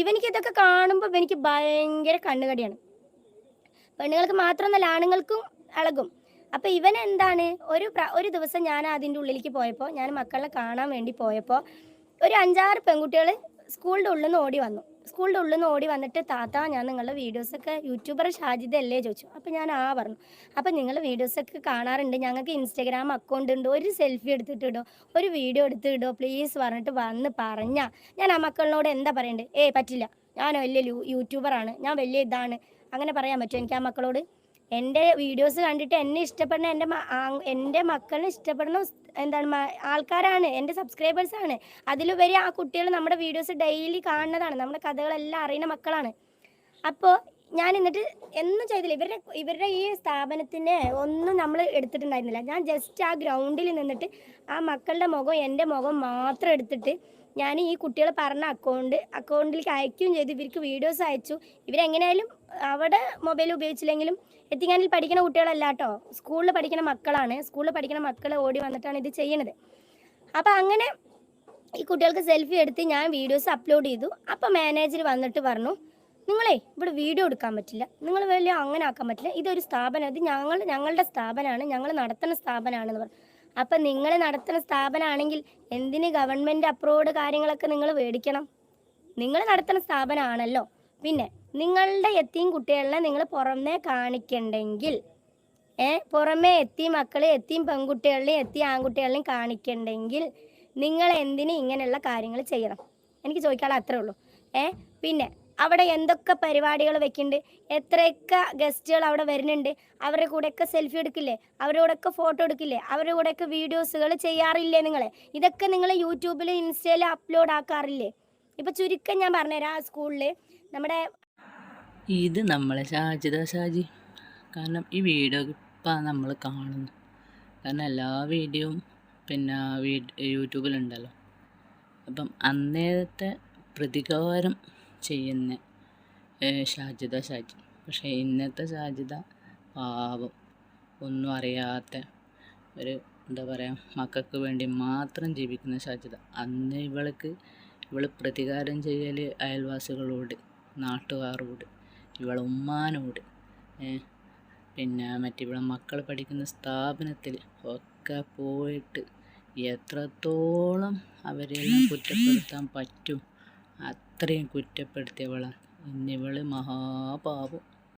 ഇവനിക്ക് ഇതൊക്കെ കാണുമ്പോൾ എനിക്ക് ഭയങ്കര കണ്ണുകടിയാണ്. പെണ്ണുങ്ങൾക്ക് മാത്രമല്ല ആണുങ്ങൾക്കും ഇളകും അപ്പോൾ ഇവൻ എന്താണ് ഒരു ഒരു ദിവസം ഞാൻ അതിന്റെ ഉള്ളിലേക്ക് പോയപ്പോൾ ഞാൻ മക്കളെ കാണാൻ വേണ്ടി പോയപ്പോൾ ഒരു അഞ്ചാറ് പെൺകുട്ടികൾ സ്കൂളിന്റെ ഉള്ളിൽ നിന്ന് ഓടി വന്നു. സ്കൂളിന്റെ ഉള്ളിൽ നിന്ന് ഓടി വന്നിട്ട് താത്ത ഞാൻ നിങ്ങളുടെ വീഡിയോസൊക്കെ യൂട്യൂബർ ഷാജിദ് അല്ലേ ചോദിച്ചു. അപ്പോൾ ഞാൻ ആ പറഞ്ഞു. അപ്പോൾ നിങ്ങൾ വീഡിയോസൊക്കെ കാണാറുണ്ട്. ഞങ്ങൾക്ക് ഇൻസ്റ്റാഗ്രാം അക്കൗണ്ട് ഉണ്ട്. ഒരു സെൽഫി എടുത്തിട്ട് ഇടോ. ഒരു വീഡിയോ എടുത്തിടോ പ്ലീസ് പറഞ്ഞിട്ട് വന്ന് പറഞ്ഞാൽ ഞാൻ ആ മക്കളിനോട് എന്താ പറയണ്ടേ? ഏയ് പറ്റില്ല. ഞാൻ വലിയ യൂട്യൂബറാണ് ഞാൻ വലിയ ഇതാണ്. അങ്ങനെ പറയാൻ പറ്റുമോ എനിക്ക് ആ മക്കളോട്? എന്റെ വീഡിയോസ് കണ്ടിട്ട് എന്നെ ഇഷ്ടപ്പെടുന്ന എന്റെ എന്റെ മക്കളെ ഇഷ്ടപ്പെടുന്ന എന്താണ് ആൾക്കാരാണ് എന്റെ സബ്സ്ക്രൈബേഴ്സ് ആണ്. അതിലുപരി ആ കുട്ടികൾ നമ്മുടെ വീഡിയോസ് ഡെയിലി കാണുന്നതാണ്. നമ്മുടെ കഥകളെല്ലാം അറിയുന്ന മക്കളാണ്. അപ്പോൾ ഞാൻ എന്നിട്ട് എന്നും ചെയ്തില്ല. ഇവരുടെ ഇവരുടെ ഈ സ്ഥാപനത്തിന് ഒന്നും നമ്മൾ എടുത്തിട്ടുണ്ടായിരുന്നില്ല. ഞാൻ ജസ്റ്റ് ആ ഗ്രൗണ്ടിൽ നിന്നിട്ട് ആ മക്കളുടെ മുഖം എന്റെ മുഖം മാത്രം എടുത്തിട്ട് ഞാൻ ഈ കുട്ടികൾ പറഞ്ഞ അക്കൗണ്ട് അക്കൗണ്ടിലേക്ക് അയക്കുകയും ചെയ്തു. ഇവർക്ക് വീഡിയോസ് അയച്ചു. ഇവരെങ്ങനെയായാലും അവിടെ മൊബൈൽ ഉപയോഗിച്ചില്ലെങ്കിലും എത്തിങ്ങാനിൽ പഠിക്കുന്ന കുട്ടികളല്ല കേട്ടോ. സ്കൂളിൽ പഠിക്കുന്ന മക്കളാണ്. സ്കൂളിൽ പഠിക്കുന്ന മക്കൾ ഓടി വന്നിട്ടാണ് ഇത് ചെയ്യണത്. അപ്പം അങ്ങനെ ഈ കുട്ടികൾക്ക് സെൽഫി എടുത്ത് ഞാൻ വീഡിയോസ് അപ്ലോഡ് ചെയ്തു. അപ്പം മാനേജർ വന്നിട്ട് പറഞ്ഞു നിങ്ങളെ ഇവിടെ വീഡിയോ എടുക്കാൻ പറ്റില്ല. നിങ്ങൾ വലിയ അങ്ങനെ ആക്കാൻ പറ്റില്ല. ഇതൊരു സ്ഥാപനം. ഇത് ഞങ്ങൾ ഞങ്ങളുടെ സ്ഥാപനമാണ്. ഞങ്ങൾ നടത്തുന്ന സ്ഥാപനമാണെന്ന് പറഞ്ഞു. അപ്പം നിങ്ങൾ നടത്തുന്ന സ്ഥാപനമാണെങ്കിൽ എന്തിന് ഗവൺമെന്റ് അപ്രൂവ്ഡ് കാര്യങ്ങളൊക്കെ നിങ്ങൾ മേടിക്കണം? നിങ്ങൾ നടത്തുന്ന സ്ഥാപനമാണല്ലോ. പിന്നെ നിങ്ങളുടെ എത്തിയും കുട്ടികളെ നിങ്ങൾ പുറമേ കാണിക്കണ്ടെങ്കിൽ ഏ പുറമേ എത്തി മക്കളെ എത്തിയും പെൺകുട്ടികളെയും എത്തി ആൺകുട്ടികളെയും കാണിക്കണ്ടെങ്കിൽ നിങ്ങൾ എന്തിന് ഇങ്ങനെയുള്ള കാര്യങ്ങൾ ചെയ്യണം? എനിക്ക് ചോദിക്കാനുള്ള അത്രേ ഉള്ളൂ. ഏ പിന്നെ അവിടെ എന്തൊക്കെ പരിപാടികൾ വെക്കുന്നുണ്ട് എത്രയൊക്കെ ഗസ്റ്റുകൾ അവിടെ വരുന്നുണ്ട്? അവരുടെ കൂടെയൊക്കെ സെൽഫി എടുക്കില്ലേ? അവരുടെ കൂടെയൊക്കെ ഫോട്ടോ എടുക്കില്ലേ? അവരുടെ കൂടെയൊക്കെ വീഡിയോസുകൾ ചെയ്യാറില്ലേ നിങ്ങൾ ഇതൊക്കെ നിങ്ങൾ യൂട്യൂബിൽ ഇൻസ്റ്റയിൽ അപ്ലോഡ് ആക്കാറില്ലേ? ഇപ്പം ചുരുക്കം ഞാൻ പറഞ്ഞുതരാം ആ സ്കൂളിൽ നമ്മുടെ ഇത് നമ്മളെ ഷാജിത ഷാജി കാരണം ഈ വീഡിയോ ഇപ്പം നമ്മൾ കാണുന്നു. കാരണം എല്ലാ വീഡിയോയും പിന്നെ യൂട്യൂബിലുണ്ടല്ലോ. അപ്പം അന്നേരത്തെ പ്രതികാരം ചെയ്യുന്ന ഷാജിദ ഷാജി. പക്ഷേ ഇന്നത്തെ ഷാജിദ പാവം. ഒന്നും അറിയാത്ത ഒരു എന്താ പറയുക മക്കൾക്ക് വേണ്ടി മാത്രം ജീവിക്കുന്ന ഷാജിദ. അന്ന് ഇവൾക്ക് ഇവൾ പ്രതികാരം ചെയ്യൽ അയൽവാസികളോട് നാട്ടുകാരോട് ഇവളെ ഉമ്മാനോട് പിന്നെ മറ്റിവിടെ മക്കൾ പഠിക്കുന്ന സ്ഥാപനത്തിൽ ഒക്കെ പോയിട്ട് എത്രത്തോളം അവരെല്ലാം കുറ്റപ്പെടുത്താൻ പറ്റും അത്രയും കുറ്റപ്പെടുത്തിയവളാണ് ഇന്നിവൾ മഹാപാപം.